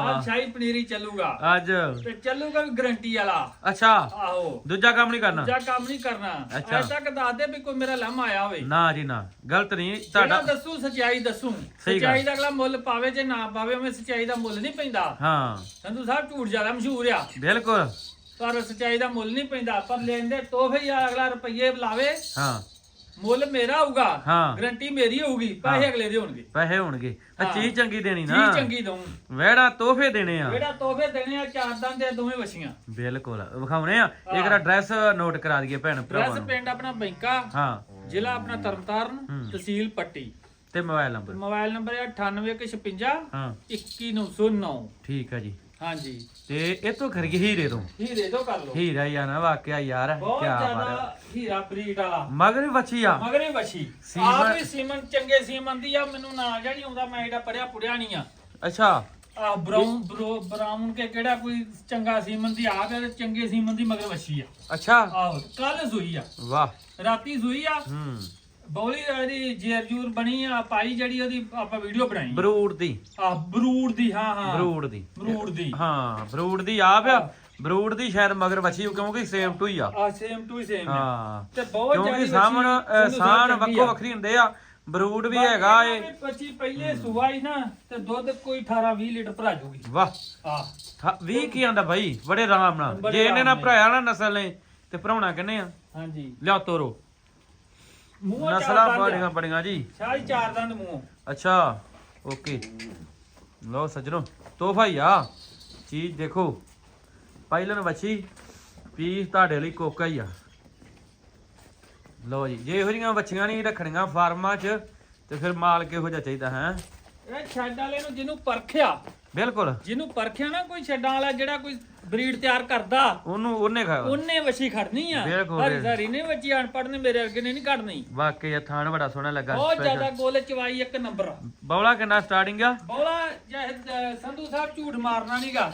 ਆ ਸ਼ਾਹੀ ਪਨੀਰੀ ਚੱਲੂਗਾ। ਅੱਜ। ਤੇ ਚੱਲੂਗਾ ਵੀ ਗਰੰਟੀ ਵਾਲਾ। ਅੱਛਾ। ਆਹੋ। ਦੂਜਾ ਕੰਮ ਨਹੀਂ ਕਰਨਾ। ਦੂਜਾ ਕੰਮ ਨਹੀਂ ਕਰਨਾ। ਅੱਛਾ। ਅਜੇ ਤੱਕ ਦੱਸ ਦੇ ਵੀ ਕੋਈ ਮੇਰਾ ਲਾਮਾ ਆਇਆ ਹੋਵੇ। ਨਾ ਜੀ ਨਾ ਗਲਤ ਨਹੀਂ। ਜਿਹੜਾ ਤੁਹਾਡਾ ਦੱਸੂ ਸਚਾਈ ਦੱਸੂ। ਸਹੀ ਗੱਲ। ਸਚਾਈ ਦਾ ਅਗਲਾ ਮੁੱਲ ਪਾਵੇ ਜੇ ਨਾ ਪਾਵੇ ਉਵੇਂ ਸਚਾਈ ਦਾ ਮੁੱਲ ਨਹੀਂ ਪੈਂਦਾ। ਹਾਂ। ਸੰਧੂ ਸਾਹਿਬ ਝੂਠ ਜ਼ਿਆਦਾ ਮਸ਼ਹੂਰ ਆ। ਬਿਲਕੁਲ। ਪਰ ਸਚਾਈ ਦਾ ਮੁੱਲ ਨਹੀਂ ਪੈਂਦਾ। ਪਰ ਲੈਣ ਦੇ ਤੋਹਫੇ ਆ ਅਗਲਾ ਰੁਪਈਏ ਲਾਵੇ। ਹਾਂ। ਮੁੱਲ ਮੇਰਾ ਹੋਊਗਾ ਹਾਂ। ਗਰੰਟੀ ਮੇਰੀ ਹੋਊਗੀ ਪੈਸੇ ਅਗਲੇ ਦੇ ਹੋਣਗੇ। ਪੈਸੇ ਹੋਣਗੇ। ਤਾਂ ਹਾਂ। ਚੀਜ਼ ਚੰਗੀ ਦੇਣੀ ਜੀ ਨਾ ਚੰਗੀ ਦਊਂ। ਵਹਿੜਾ ਤੋਹਫੇ ਦੇਣੇ ਆ। ਜਿਹੜਾ ਤੋਹਫੇ ਦੇਣੇ ਆ ਚਾਰ ਦੰਦ ਦੇ ਦੋਵੇਂ ਵਛੀਆਂ ਬਿਲਕੁਲ। ਵਿਖਾਉਣੇ ਆ। ਇੱਕ ਦਾ ਐਡਰੈਸ ਨੋਟ ਕਰਾ ਦਈਏ ਭੈਣ ਭਰਾਵਾਂ ਡਰੈਸ ਨੂੰ। ਪਿੰਡ ਆਪਣਾ ਬੈਂਕਾ ਹਾਂ। ਜ਼ਿਲ੍ਹਾ ਆਪਣਾ ਤਰਨਤਾਰਨ। ਤਹਿਸੀਲ ਪੱਟੀ। ਤੇ ਮੋਬਾਈਲ ਨੰਬਰ। ਮੋਬਾਈਲ ਨੰਬਰ ਹੈ 9856 ਹਾਂ। 21909 ਠੀਕ ਆ ਜੀ। ਹਾਂਜੀ। ਤੇ ਇਹ ਤੋਂ ਖਰੀਏ ਹੀਰੇ ਤੋਂ। ਹੀਰੇ ਤੋਂ ਕਰ ਲਓ। ਹੀਰਾ ਯਾਰ ਨਾ ਵਾਕਿਆ ਯਾਰ ਬਹੁਤ ਕੀ ਬਾਤ ਜ਼ਿਆਦਾ ਹੈ ਹੀਰਾ ਬਰੀਡ ਵਾਲਾ। ਮਗਰ ਵੀ ਬੱਚੀ ਆ। ਮਗਰੇ ਵਛੀ। ਸੀਮਨ- ਆਪ ਵੀ ਸੀਮਨ ਚੰਗੇ ਸੀਮਨ ਦੀ ਆ ਮੈਨੂੰ ਨਾਂ ਜਿਹੜੀ ਆਉਂਦਾ ਮੈਂ ਇਹਦਾ ਪੜਿਆ ਪੁੜਿਆ ਨਹੀਂ ਆ। ਅੱਛਾ। ਆ ਬਰਾਊਨ ਬਰੋ ਬਰਾਊਨ ਕੇ ਕਿਹੜਾ ਕੋਈ ਚੰਗਾ ਸੀਮਨ ਦੀ ਆ ਤੇ ਚੰਗੇ ਸੀਮਨ ਦੀ ਮਗਰ ਵਛੀ ਆ। ਅੱਛਾ। ਆਹੋ ਕੱਲ ਸੂਈ ਆ। ਵਾਹ। ਰਾਤੀ ਸੂਈ ਆ। ਹੂੰ। ਬੌਲੀ ਇਹਦੀ ਜੇਰ ਜੂਰ ਬਣੀ ਆ ਪਾਈ ਜਿਹੜੀ ਉਹਦੀ ਆਪਾਂ ਵੀਡੀਓ ਬਣਾਈ। ਬਰੂਡ ਦੀ। ਆ ਬਰੂਡ ਦੀ ਹਾਂ ਹਾਂ। ਬਰੂਡ ਦੀ। ਬਰੂਡ ਦੀ। ਹਾਂ ਬਰੂਡ ਦੀ ਆ ਬਰੂਡ ਦੀ ਸ਼ਾਇਦ ਮਗਰ ਬੱਚੀ ਕਿਉਂਕਿ ਸੇਮ ਟੂ ਹੀ ਆ। ਆ ਸੇਮ ਟੂ ਸੇਮ ਹਾਂ। ਤੇ ਬਹੁਤ ਕਿਉਂਕਿ ਜ਼ਿਆਦੀ ਸਾਹਮਣ ਵੱਛੀ ਚੰਗੀ ਵੱਖੋ। ਵੱਖਰੀ ਹੁੰਦੇ ਆ। ਬਰੂਡ ਵੀ ਹੈਗਾ ਏ। ਬੱਚੀ ਪਹਿਲੇ ਸੁਆਈ ਨਾ ਤੇ ਦੁੱਧ ਕੋਈ 18 20 ਲੀਟਰ ਭਰਾ ਜੂਗੀ। ਵਾਹ। ਆ ਠਾ- ਵੀਹ ਕੀ ਆਂਦਾ ਭਾਈ ਬੜੇ ਆਰਾਮ ਨਾਲ। ਜੇ ਇਹਨੇ ਨਾ। ਭਰਾਇਆ ਨਾ ਨਸਲ ਨੇ ਤੇ ਭਰਾਉਣਾ ਕਿੰਨੇ ਆ? ਹਾਂਜੀ। ਲਿਆ ਤੋਰੋ। ਮੂੰਹ ਨਸਲਾਂ ਬੜੀਆਂ ਬੜੀਆਂ ਜੀ। ਸ਼ਾਹੀ ਚਾਰ ਦੰਦ ਮੂੰਹ। ਅੱਛਾ ਓਕੇ। ਲਓ ਸੱਜਣੋ ਤੋਹਫਾ ਹੀ ਆ। ਚੀਜ਼ ਦੇਖੋ। ਪਹਿਲਨ ਵੱਛੀ ਪੀਸ ਤੁਹਾਡੇ ਲਈ ਕੋਕਾ ਹੀ ਆ। ਲਓ ਜੀ ਜੇ ਇਹੋ ਜਿਹੀਆਂ ਵੱਛੀਆਂ ਨਹੀਂ ਰੱਖਣੀਆਂ ਫਾਰਮਾਂ 'ਚ ਤੇ ਫਿਰ ਮਾਲ ਕਿਹੋ ਜਿਹਾ ਚਾਹੀਦਾ ਹੈ? ਇਹ ਛੱਡ ਵਾਲੇ ਨੂੰ ਜਿਹਨੂੰ ਪਰਖਿਆ। ਬਿਲਕੁਲ। ਜਿਹਨੂੰ ਪਰਖਿਆ ਨਾ ਕੋਈ ਛੱਡਾਂ ਵਾਲਾ ਜਿਹੜਾ ਕੋਈ ਬਰੀਡ ਤਿਆਰ ਕਰਦਾ। ਉਹਨੂੰ ਉਹਨੇ ਖਾਇਆ ਉਹਨੇ ਵਛੀ ਖੜਨੀ ਆ। ਬਿਲਕੁਲ। ਹਰੀ ਸਾਰੀ ਨੇ ਬੱਚੀ ਅਨਪੜ੍ਹ ਨੇ ਮੇਰੇ ਵਰਗੇ ਨੇ ਨਹੀਂ ਕੱਢਣੀ ਵਾਕਈ ਇਹ ਥਾਣ ਬੜਾ ਸੋਹਣਾ ਲੱਗਾ। ਬਹੁਤ special। ਜ਼ਿਆਦਾ ਗੋਲ ਚਵਾਈ ਇੱਕ ਨੰਬਰ। ਆ ਬੌਲਾ ਕਿੰਨਾ ਸਟਾਰਟਿੰਗ ਆ? ਬੋਲਾ ਜਹ ਸੰਧੂ ਸਾਹਿਬ ਝੂਠ ਮਾਰਨਾ ਨਹੀਂਗਾ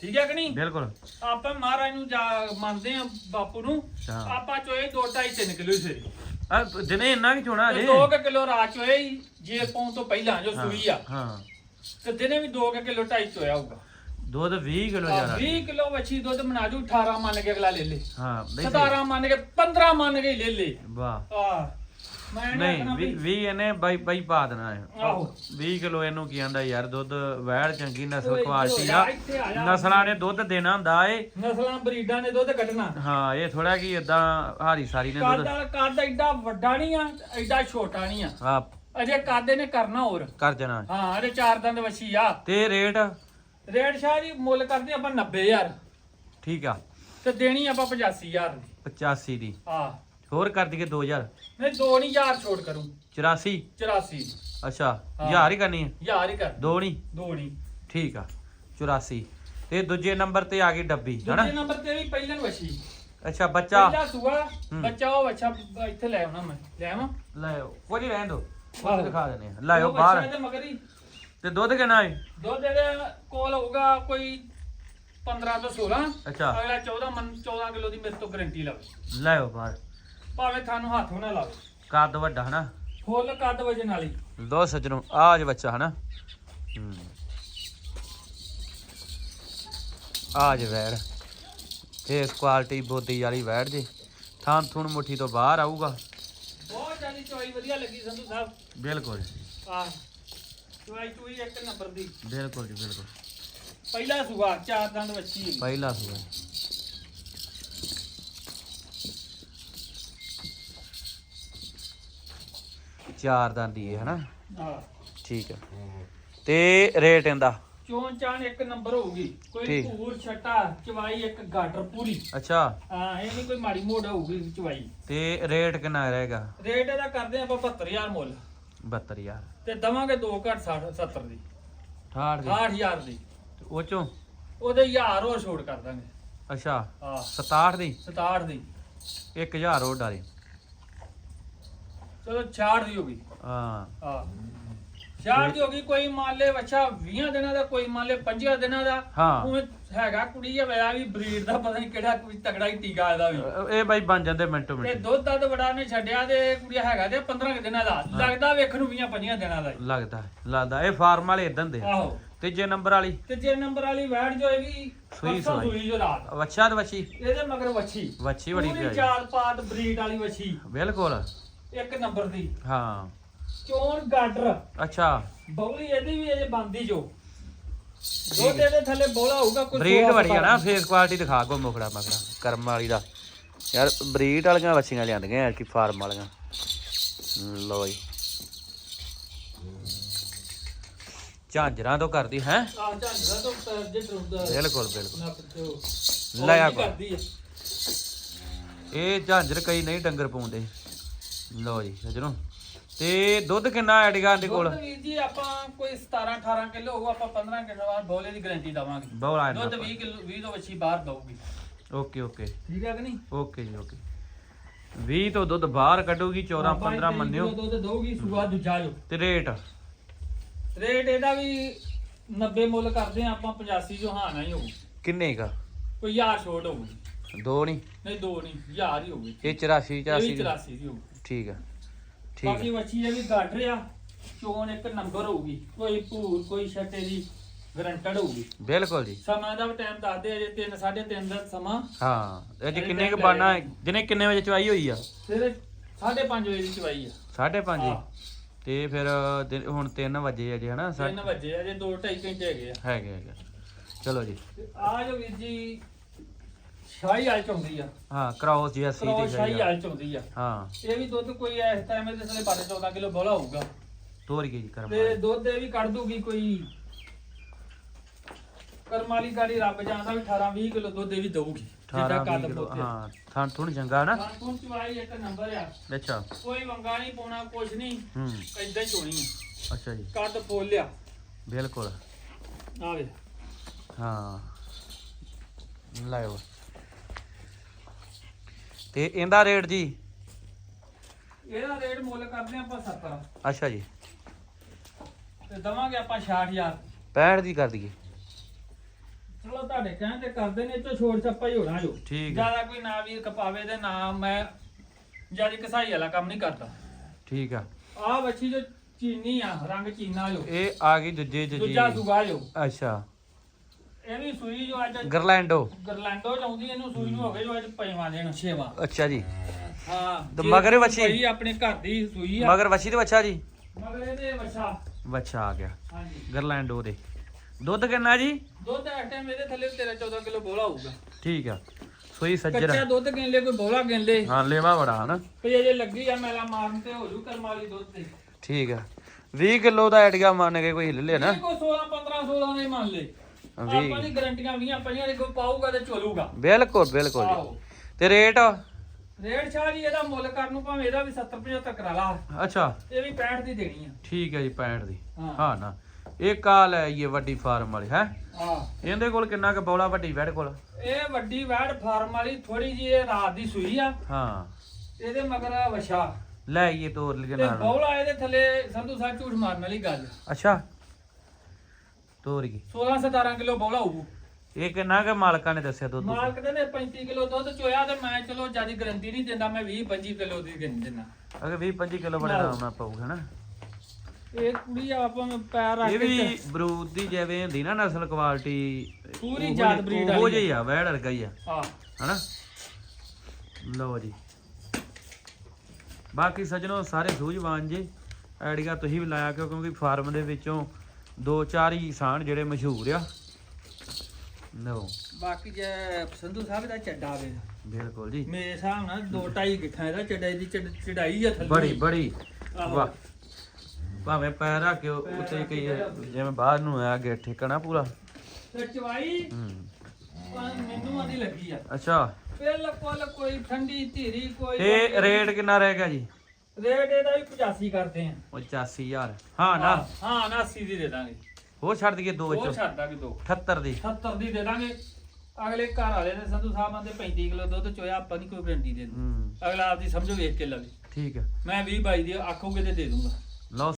ਠੀਕ ਹੈ ਕਿ ਨਹੀਂ? ਬਿਲਕੁਲ। ਆਪਾਂ ਮਹਾਰਾਜ ਨੂੰ ਜਾ ਮੰਨਦੇ ਆ ਬਾਪੂ ਨੂੰ। ਅੱਛਾ। ਆਪਾਂ ਚੋਏ 2 2.5 3 ਕਿਲੋ ਸੇ ਆ ਦਿਨੇ ਇੰਨਾ ਕਿ ਚੋਣਾ ਜੇ 2 ਕਿਲੋ ਰਾਤ ਚੋਏ ਹੀ, ਜੇ ਪਾਉਣ ਤੋਂ ਪਹਿਲਾਂ ਜੋ ਸੂਈ ਆ। ਹਾਂ। ਤੇ ਦਿਨੇ ਵੀ 2 ਕਿਲੋ 2.5 ਚੋਇਆ ਹੋਊਗਾ। ਦੁੱਧ 20 ਕਿਲੋ ਯਾਰ 20 ਕਿਲੋ ਵੱਛੀ ਦੁੱਧ ਬਣਾ ਜੂ 18 ਮੰਨ ਕੇ ਅਗਲਾ ਲੈ ਲੇ। ਹਾਂ ਨਹੀਂ 17 ਮੰਨ ਕੇ 15 ਮੰਨ ਕੇ ਹੀ ਲੈ ਲੇ। ਵਾਹ। ਆ ਮੈਂ ਨਹੀਂ ਆਪਣਾ ਵੀ ਵੀ ਵੀ ਇਹਨੇ ਬਾਈ ਬਾਈ ਪਾ ਦੇਣਾ ਹੈ ਆਹੋ। 20 ਕਿਲੋ ਇਹਨੂੰ ਕੀ ਆਂਦਾ ਯਾਰ ਦੁੱਧ ਵੈੜ ਚੰਗੀ ਨਸਲ ਕੁਆਲਿਟੀ ਆ। ਨਸਲਾਂ ਨੇ ਦੁੱਧ ਦੇਣਾ ਹੁੰਦਾ ਏ। ਨਸਲਾਂ ਬਰੀਡਾਂ ਨੇ ਦੁੱਧ ਕੱਢਣਾ। ਹਾਂ ਇਹ ਥੋੜਾ ਕੀ ਇਦਾਂ ਹਾਰੀ ਸਾਰੀ ਨੇ ਦੁੱਧ। ਕੱਦ ਕੱਦ ਐਡਾ ਵੱਡਾ ਨਹੀਂ ਆ ਐਡਾ ਛੋਟਾ ਨਹੀਂ ਆ। ਆ ਅਜੇ ਕਾਦੇ ਨੇ ਕਰਨਾ ਹੋਰ। ਕਰ ਜਾਣਾ ਹਾਂ ਅਜੇ ਚਾਰ ਦੰਦ ਵੱਛੀ ਆ। ਤੇ ਰੇਟ? ਰੇਡ ਸ਼ਾਹ ਜੀ ਮੁੱਲ ਕਰਦੇ ਆਪਾਂ 90000 ਠੀਕ ਆ। ਤੇ ਦੇਣੀ ਆਪਾਂ 85000 ਦੀ। 85 ਦੀ। ਆ ਹੋਰ ਕਰ ਦਈਏ 2000 ਨਹੀਂ 2000 ਛੋੜ ਕਰੂੰ। 84 84 ਅੱਛਾ ਹਾਂ। ਹੀ ਕਰਨੀ ਹੈ ਯਾਰ ਹੀ ਕਰ। ਦੋ ਨਹੀਂ? ਦੋ ਨਹੀਂ। ਠੀਕ ਆ 84 ਤੇ ਦੂਜੇ ਨੰਬਰ ਤੇ ਆ ਗਈ ਡੱਬੀ ਹਨਾ? ਦੂਜੇ ਨੰਬਰ ਤੇ ਵੀ ਪਹਿਲਾਂ ਵੱਛੀ। ਅੱਛਾ ਬੱਚਾ। ਪਹਿਲਾ ਸੂਆ ਹੂੰ। ਬੱਚਾ ਉਹ ਬੱਚਾ ਇੱਥੇ ਲੈ ਆਉਣਾ ਮੈਂ। ਲੈ ਆਵਾਂ? ਲਾਇਓ ਕੋਈ ਨਹੀਂ ਰਹਿਣ ਦੋ। ਆਹੋ। ਉਹ ਦਿਖਾ ਦਿੰਦੇ ਆ। ਲਾਇਓ ਉਹ ਬਾਹਰ। ਬੱਚਾ ਤੇ ਮਗਰ ਹੀ। ਤੇ ਦੁੱਧ ਕਿੰਨਾ ਹੈ? ਦੁੱਧ ਇਹਦੇ ਕੋਲ ਹੋਊਗਾ ਕੋਈ 15 ਤੋਂ 16 ਅੱਛਾ। ਅਗਲਾ 14 ਮਨ 14 ਕਿਲੋ ਦੀ ਮੇਰੇ ਤੋਂ ਗਾਰੰਟੀ ਲਵੇ। ਲਾਇਓ ਬਾਹਰ। ਭਾਵੇਂ ਤੁਹਾਨੂੰ ਹੱਥ ਨਾ ਲਾਵੇ। ਕੱਦ ਵੱਡਾ ਹਨਾ? ਫੁੱਲ ਕੱਦ ਵਜਨ ਵਾਲੀ ਦੋ ਸੱਜਣੋ ਆਜ ਬੱਚਾ ਹਨਾ? ਹੂੰ। ਆਜ ਵੈੜ ਫੇਸ ਕੁਆਲਿਟੀ ਬੋਦੀ ਵਾਲੀ ਵੈੜ ਜੀ। ਥਾਂ ਥੁਣ ਮੁੱਠੀ ਤੋਂ ਬਾਹਰ ਆਊਗਾ। ਬਹੁਤ ਜ਼ਿਆਦਾ ਚੋਈ ਵਧੀਆ ਲੱਗੀ ਸੰਧੂ ਸਾਹਿਬ। ਬਿਲਕੁਲ। ਆ ਚੋਈ ਚੋਈ ਇੱਕ ਨੰਬਰ ਦੀ। ਬਿਲਕੁਲ ਜੀ ਬਿਲਕੁਲ। ਪਹਿਲਾ ਸੂਆ ਚਾਰ ਦੰਦ ਵੱਛੀ ਪਹਿਲਾ ਸੂਆ ਚਾਰ ਦੰਦੀ ਹੈ ਹਨਾ? ਹਾਂ। ਠੀਕ ਹੈ ਤੇ ਰੇਟ ਇਹਦਾ? ਚੋਣ ਚਾਣ ਇੱਕ ਨੰਬਰ ਹੋਊਗੀ। ਕੋਈ ਠੀਕ। ਧੂਰ ਛਟਾ ਚਵਾਈ ਇੱਕ ਗਾਟਰ ਪੂਰੀ। ਅੱਛਾ। ਹਾਂ ਇਹ ਨਹੀਂ ਕੋਈ ਮਾੜੀ ਮੋੜ ਹੋਊਗੀ ਚਵਾਈ। ਤੇ ਰੇਟ ਕਿੰਨਾ ਰਹੇਗਾ ਰੇਟ ਇਹਦਾ ਕਰਦੇ ਆਪਾਂ 72000 ਮੁੱਲ। 72000 ਤੇ ਦਵਾਂਗੇ 2 ਘੱਟ 60 70 ਦੀ। 68 ਦੀ। 68000 ਦੀ। ਉਹ ਚੋਂ? ਉਹਦੇ 1000 ਹੋਰ ਛੋੜ ਕਰ ਦਾਂਗੇ। ਅੱਛਾ ਹਾਂ। 67 ਦੀ? 67 ਦੀ। 1000 ਹੋਰ ਡਾਲੀ। ਚਲੋ 66 ਦੀ ਹੋ ਗਈ। ਹਾਂ। ਹਾਂ। 66 ਦੀ ਹੋ ਗਈ ਕੋਈ ਮੰਨ ਲੈ ਬੱਚਾ 20 ਦਿਨਾਂ ਦਾ ਕੋਈ ਮੰਨ ਲੈ 5 ਦਿਨਾਂ ਦਾ ਹਾਂ। ਉਵੇਂ ਹੈਗਾ ਕੁੜੀ ਆ ਵਿਆਹ ਵੀ ਬਰੀਡ ਦਾ ਪਤਾ ਨਹੀਂ ਕਿਹੜਾ ਕੋਈ ਤਗੜਾ ਹੀ ਟੀਕਾ ਇਹਦਾ ਵੀ। ਇਹ ਬਾਈ ਬਣ ਜਾਂਦੇ ਮਿੰਟੋ ਤੇ ਮਿੰਟ। ਦੁੱਧ ਦੱਧ ਬੜਾ ਨੇ ਛੱਡਿਆ ਤੇ ਕੁੜੀ ਹੈਗਾ ਤੇ 15 ਕੁ ਦਿਨਾਂ ਦਾ। ਲੱਗਦਾ ਵੇਖਣ ਨੂੰ 20 25 ਦਿਨਾਂ ਦਾ ਹੀ। ਲੱਗਦਾ ਲੱਗਦਾ। ਇਹ ਫਾਰਮ ਵਾਲੇ ਇਦਾਂ ਦੇ। ਆ। ਆਹੋ। ਤੀਜੇ ਨੰਬਰ ਵਾਲੀ। ਤੇ ਜੇ ਨੰਬਰ ਵਾਲੀ ਵੈੜ ਜੋ ਹੈਗੀ ਸੂਈ ਪਰਸੋਂ। ਸੂਈ ਜੋ ਰਾਤ ਵੱਛਾ ਤੇ ਵੱਛੀ। ਇਹਦੇ ਮਗਰ ਵੱਛੀ। ਵੱਛੀ ਬੜੀ ਪੂਰੀ ਪਿਆਰੀ। ਚਾਰ ਪਾਟ ਬਰੀਡ ਵਾਲੀ ਵੱਛੀ। ਬਿਲਕੁਲ। ਇੱਕ ਨੰਬਰ ਦੀ। ਹਾਂ। ਚੋਣ ਗਾਡਰ। ਅੱਛਾ। ਬੌਲੀ ਇਹਦੀ ਵੀ ਅਜੇ ਬੰਦੀ ਜੋ। ਦੁੱਧ ਇਹਦੇ ਥੱਲੇ ਬੋਲਾ ਹੋਊਗਾ ਕੋਈ ਬਰੀਡ ਆ ਨਾ। ਫੇਸ ਕੁਆਲਿਟੀ ਦਿਖਾ ਕੋ ਮੁਖੜਾ ਮਖੜਾ ਕਰਮ ਵਾਲੀ ਦਾ। ਯਾਰ ਬਰੀਡ ਵਾਲੀਆਂ ਵੱਛੀਆਂ ਲਿਆਂਦੀਆਂ ਯਾਰ ਕੀ ਫਾਰਮ ਵਾਲੀਆਂ। ਲੋ ਜੀ। ਝਾਂਜਰਾਂ ਤੋਂ ਕਰਦੀ ਹੈ? ਆਹ ਝਾਂਜਰਾ ਤੋਂ ਜੇ ਟਰੁੱਦਾ ਬਿਲਕੁਲ ਬਿਲਕੁਲ। ਲੈ ਆ ਇਹ ਝਾਂਜਰ ਕਈ ਨਹੀਂ ਡੰਗਰ ਪਾਉਂਦੇ ਲੋ ਜੀ ਸਜਣੋ। ਤੇ ਦੁੱਧ ਕਿੰਨਾ ਐਡੀਗਾ ਦੇ ਕੋਲ? ਦੁੱਧ ਵੀਰ ਜੀ ਆਪਾਂ ਕੋਈ 17 18 ਕਿਲੋ ਹੋਊ ਆਪਾਂ 15 ਕਿਲੋ ਬਾਅਦ ਬੋਲੇ ਦੀ ਗਾਰੰਟੀ ਦਵਾਂਗੇ। ਬੋਲਾ ਦੁੱਧ 20 ਕਿਲੋ 20 ਤੋਂ ਵੱਛੀ ਬਾਹਰ ਦਊਗੀ। Okay okay. ਠੀਕ ਹੈ ਕਿ ਨਹੀਂ? ਓਕੇ ਜੀ ਓਕੇ। 20 ਤੋਂ ਦੁੱਧ ਬਾਹਰ ਕੱਢੂਗੀ 14 15 ਮੰਨਿਓ। ਦੁੱਧ ਦਊਗੀ ਸੁਆ ਦੂਜਾ ਜੋ ਤੇ ਰੇਟ? ਰੇਟ ਇਹਦਾ ਵੀ 90 ਮੁੱਲ ਕਰਦੇ ਆ ਆਪਾਂ 85 ਜੋ ਹਾਨਾ ਹੀ ਹੋਊ। ਕਿੰਨੇ ਕਾ ਕੋਈ ਯਾਰ ਛੋਟ ਹੋਊਗੀ। ਦੋ ਨਹੀਂ ਨਹੀਂ ਦੋ ਨਹੀਂ ਯਾਰ ਹੀ ਹੋਊਗੀ। ਇਹ 84 ਇਹ 84 ਵੀ 84 ਦੀ। ਹੋਊ ਠੀਕ ਆ। ਠੀਕ ਬਾਕੀ ਆ ਵੱਛੀ ਇਹ ਵੀ ਗੱਡ ਰਿਆ ਚੋਣ ਇੱਕ ਨੰਬਰ ਹੋਊਗੀ। ਕੋਈ ਭੂਰ ਕੋਈ ਛੱਟੇ ਦੀ ਗਰੰਟਡ ਹੋਊਗੀ। ਬਿਲਕੁਲ ਜੀ। ਸਮਾਂ ਦਾ ਟਾਈਮ ਦੱਸਦੇ ਅਜੇ 3 3:30 ਦਾ ਸਮਾਂ। ਹਾਂ ਜੀ ਅਜੇ ਕਿੰਨੇ ਕ ਬਾਨਾ। ਜਿਹਨੇ ਕਿੰਨੇ ਵਜੇ ਚਵਾਈ ਹੋਈ ਆ? ਫਿਰ 5:30 ਵਜੇ ਦੀ ਚਵਾਈ ਆ। 5:30 ਹਾਂ। ਤੇ ਫਿਰ ਦਿਨ- ਹੁਣ 3 ਵਜੇ ਅਜੇ ਹਨਾ? 3 ਵਜੇ ਅਜੇ 2:30 ਘੰਟੇ ਹੈਗੇ ਆ। ਹੈਗੇ ਹੈਗੇ। ਚਲੋ ਜੀ। ਆ ਜੋ ਵੀਰ ਜੀ ਸ਼ਾਹੀ ਆਲ ਚੌਂਦੀ ਆ। ਹਾਂ ਕ੍ਰਾਸ ਜੀ ਅਸੀਂ ਕਰੋ ਤੇ ਸ਼ਾਹੀ ਜਾਈਏ ਆਲ ਚੌਂਦੀ ਆ। ਹਾਂ। ਇਹ ਵੀ ਦੁੱਧ ਕੋਈ ਇਸ ਟਾਈਮ ਦੇ ਥਲੇ 14 ਕਿਲੋ ਬੋਲਾ ਹੋਊਗਾ। ਤੋਰ ਗਈ ਜੀ ਕਰਮ ਤੇ ਦੁੱਧ ਇਹ ਵੀ ਕੱਢ ਦੂਗੀ ਕੋਈ ਕਰਮਾਲੀ ਗਾੜੀ ਰੱਬ ਜਾਣਦਾ ਵੀ 18 20 ਕਿਲੋ ਦੁੱਧ ਇਹ ਵੀ ਦਊਗੀ 18 ਕੱਦ ਕਿਲੋ ਪੋਤੇ। ਹਾਂ ਥਾਂ ਥੋੜੀ ਚੰਗਾ ਨਾ। ਹੁਣ ਚਵਾਈ ਇੱਕ ਨੰਬਰ ਆ। ਅੱਛਾ। ਕੋਈ ਵੰਗਾ ਨਹੀਂ ਪਾਉਣਾ ਕੁਛ ਨਹੀਂ ਹੂੰ। ਏਦਾਂ ਹੀ ਚੋਣੀ ਆ। ਅੱਛਾ ਜੀ। ਕੱਦ ਪੋਲਿਆ। ਬਿਲਕੁਲ। ਆ ਵੇ ਹਾਂ। ਲਾਇਓ। ਤੇ ਇਹਦਾ ਰੇਟ ਜੀ? ਇਹਦਾ ਰੇਟ ਮੁੱਲ ਕਰਦੇ ਆਪਾਂ 70 ਅੱਛਾ ਜੀ। ਤੇ ਦਵਾਂਗੇ ਆਪਾਂ 60000 65 ਦੀ ਕਰ ਦਈਏ। ਚਲੋ ਤੁਹਾਡੇ ਕਹਿਣ ਤੇ ਕਰਦੇ ਨੇ ਚੋ ਛੋੜ ਛੱਪਾ ਹੀ ਹੋਣਾ ਜੋ। ਠੀਕ ਹੈ। ਜ਼ਿਆਦਾ ਕੋਈ ਨਾ ਵੀਰ ਕਪਾਵੇ ਦੇ ਨਾ ਮੈਂ ਜ਼ਿਆਦਾ ਕਸਾਈ ਵਾਲਾ ਕੰਮ ਨਹੀਂ ਕਰਦਾ। ਠੀਕ ਆ। ਆ ਬੱਚੀ ਜੋ ਚੀਨੀ ਆ ਰੰਗ ਚੀਨਾ ਜੋ। ਇਹ ਆ ਗਈ ਦੂਜੇ ਚ ਜੀ ਦੂਜਾ ਸੁਗਾ ਜੋ। ਅੱਛਾ। ਇਹ ਵੀ ਸੂਈ ਜੋ ਅੱਜ ਗਰਲੈਂਡੋ। ਗਰਲੈਂਡੋ ਚਾਉਂਦੀ ਇਹਨੂੰ ਸੂਈ ਨੂੰ ਹੋ ਗਏ ਜੋ ਅੱਜ ਪੰਜਵਾਂ ਦਿਨ ਛੇਵਾਂ। ਅੱਛਾ ਜੀ। ਹਾਂ ਤੇ ਜੇ ਮਗਰ ਵੱਛੀ? ਭਾਈ ਆਪਣੇ ਘਰ ਦੀ ਸੂਈ ਆ। ਮਗਰ ਵੱਛੀ ਤੇ ਬੱਚਾ ਜੀ? ਮਗਰ ਇਹਦੇ ਵਛਾ। ਬੱਚਾ ਆ ਗਿਆ। ਹਾਂਜੀ। ਗਰਲੈਂਡੋ ਦੇ। ਦੁੱਧ ਕਿੰਨਾ ਜੀ? ਦੁੱਧ ਇਸ ਟਾਈਮ ਇਹਦੇ ਥੱਲੇ 13 14 ਕਿਲੋ ਬੋਲਾ ਹੋਊਗਾ। ਠੀਕ ਆ। ਸੋਈ ਸੱਜਰ ਕੱਚਾ ਦੁੱਧ ਗਿਣ ਲੈ ਕੋਈ ਬੋਲਾ ਗਿਣ ਲੈ ਹਾਂ ਲੇਵਾ ਬੜਾ ਹਨਾ? ਭਈ ਅਜੇ ਲੱਗੀ ਆ ਮੇਲਾ ਮਾਰਨ ਤੇ ਹੋ ਜੂ ਕਰਮਾਲੀ ਦੁੱਧ ਤੇ। ਠੀਕ ਆ। 20 ਕਿਲੋ ਦਾ ਮੰਨ ਕੇ ਕੋਈ ਹਿੱਲ ਲਿਆ ਨਾ? ਇਹ ਕੋਈ 16 15 16 ਦੇ ਮੰਨ ਲੈ। ਵੀਹ। ਆਪਾਂ ਦੀ ਗਰੰਟੀਆਂ 20 ਪੰਜਾਂ ਦੇ ਕੋਈ ਪਾਊਗਾ ਤੇ ਚਲੂਗਾ। ਬਿਲਕੁਲ ਬਿਲਕੁਲ ਜੀ। ਆਹੋ। ਤੇ ਰੇਟ? ਰੇਟ ਸ਼ਾਹ ਜੀ ਇਹਦਾ ਮੁੱਲ ਕਰਨ ਨੂੰ ਭਾਵੇਂ ਇਹਦਾ ਵੀ 70 75 ਕਰਾ ਲਾ। ਅੱਛਾ। ਇਹ ਵੀ 65 ਦੀ ਦੇਣੀ ਆ। ਠੀਕ ਹੈ ਜੀ 65 ਦੀ। ਹਾਂ। ਹਾਂ ਨਾ। ਇਹ ਕਾਲ ਹੈ ਇਹ ਵੱਡੀ ਫਾਰਮ ਵਾਲੀ ਹੈ? ਹਾਂ। ਇਹਦੇ ਕੋਲ ਕਿੰਨਾ ਕੁ ਬੌਲਾ ਵੱਡੀ ਵੈੜ ਕੋਲ? ਇਹ ਵੱਡੀ ਵੈੜ ਫਾਰਮ ਵਾਲੀ ਥੋੜੀ ਜੀ ਇਹ ਰਾਤ ਦੀ ਸੂਈ ਆ। ਹਾਂ। ਇਹਦੇ ਮਗਰ ਵਛਾ। ਲੈ ਆਈਏ ਤੋਰ ਲਈਏ ਤੇ ਨਾਲ। ਬੌਲਾ ਇਹਦੇ ਥੱਲੇ ਸੰਧੂ ਸਾਹਿਬ ਝੂਠ ਮਾਰਨ ਵਾਲੀ ਗੱਲ ਅੱਛਾ। ਤੋਰ ਗਈ। 16 17 ਕਿਲੋ ਬੌਲਾ ਹੋਊ ਇਹ ਕਿੰਨਾ ਕੁ ਮਾਲਕਾਂ ਨੇ ਦੱਸਿਆ ਦੁੱਧ ਮਾਲਕ ਦੇ ਨੇ 35 ਕਿਲੋ ਦੁੱਧ ਚੋਇਆ ਤੇ ਮੈਂ ਚਲੋ ਜਿਆਦੀ ਗਰੰਟੀ ਨਹੀਂ ਦਿੰਦਾ ਮੈਂ 20 25 ਕਿਲੋ ਦੀ ਗਿਣ ਦਿੰਦਾ। ਅਗੇ 20 25 ਕਿਲੋ ਬੜੇ ਆਰਾਮ ਨਾਲ ਪਊਗਾ ਨਾ ਇਹ ਕੁੜੀ ਆਪਾਂ ਪੈਰ ਰੱਖ ਇਹ ਵੀ ਬਰੂਦ ਦੀ ਜਿਵੇਂ ਹੁੰਦੀ ਨਾ ਨਸਲ ਕੁਆਲਿਟੀ ਪੂਰੀ ਜਾਤ ਉਹ ਵਾਲੀ ਜਿਹੀ ਆ ਵੈੜ ਵਰਗਾ ਹੀ ਆ। ਹਾਂ। ਹਨਾ? ਲਓ ਜੀ। ਬਾਕੀ ਸੱਜਣੋ ਸਾਰੇ ਸੂਝਵਾਨ ਜੀ। ਆਈਡੀਆ ਤੁਸੀਂ ਵੀ ਲਾਇਆ ਕਿਉਂ ਕਿਉਂਕਿ ਫਾਰਮ ਦੇ ਵਿੱਚੋਂ ਦੋ ਚਾਰ ਹੀ ਕਿਸਾਨ ਜਿਹੜੇ ਮਸ਼ਹੂਰ ਆ। ਲਓ। ਬਾਕੀ ਜੇ ਸੰਧੂ ਸਾਹਿਬ ਦਾ ਚੱਡਾ ਵੇ। ਬਿਲਕੁਲ ਜੀ। ਮੇਰੇ ਹਿਸਾਬ ਨਾਲ 2.5 ਗਿੱਠਾਂ ਇਹਦਾ ਚੱਡਾ ਦੀ ਚੜ- ਚੜਾਈ ਆ ਥੱਲੇ। ਬੜੀ ਬੜੀ। ਆਹੋ। ਵਾਹ। ਭਾਵੇਂ ਪੈਰ ਰੱਖ ਕੇ ਉੱਤੇ ਕਈ ਜਿਵੇਂ ਬਾਹਰ ਨੂੰ ਆ ਗਿਆ ਠਿਕਣਾ ਪੂਰਾ। ਤੇ ਚਵਾਈ ਹੂੰ। ਪਰ ਮੈਨੂੰ ਆਦੀ ਲੱਗੀ ਆ। ਅੱਛਾ। ਬਿਲਕੁਲ ਕੋਈ ਠੰਡੀ ਧੀਰੀ ਕੋਈ ਤੇ ਰੇਟ ਕਿੰਨਾ ਰਹਿ ਗਿਆ ਜੀ? ਰੇਟ ਇਹਦਾ ਵੀ 85 ਕਰਦੇ ਆ। 85000 ਹਾਂ ਨਾ। ਹਾਂ ਨਾ 80 ਦੀ ਦੇ ਦਾਂਗੇ। ਹੋਰ ਛੱਡ ਦਈਏ ਦੋ ਉਹ ਵਿੱਚੋਂ। ਛੱਡ ਦਾਂਗੇ ਦੋ। 78 ਦੀ। 70 ਦੀ ਦੇ ਦਾਂਗੇ। ਅਗਲੇ ਘਰ ਵਾਲੇ ਨੇ ਸੰਧੂ ਸਾਹਿਬ ਆਂਦੇ 35 ਕਿਲੋ ਦੁੱਧ ਚੋਇਆ ਆਪਾਂ ਨਹੀਂ ਕੋਈ ਗਰੰਟੀ ਦੇ ਹੂੰ। ਅਗਲਾ ਆਪਦੀ ਸਮਝੋ ਵੇਖ ਕੇ ਲਵੇ। ਠੀਕ ਹੈ ਮੈਂ 20 22 ਦੀ ਆਖੋਗੇ ਤੇ ਦੇ ਦੂੰਗਾ। ਲਓ